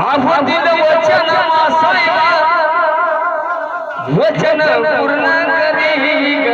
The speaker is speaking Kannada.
ಆಹುತಿದ ವಚನ ವಚನ ಪೂರ್ಣ ಕರೀಗ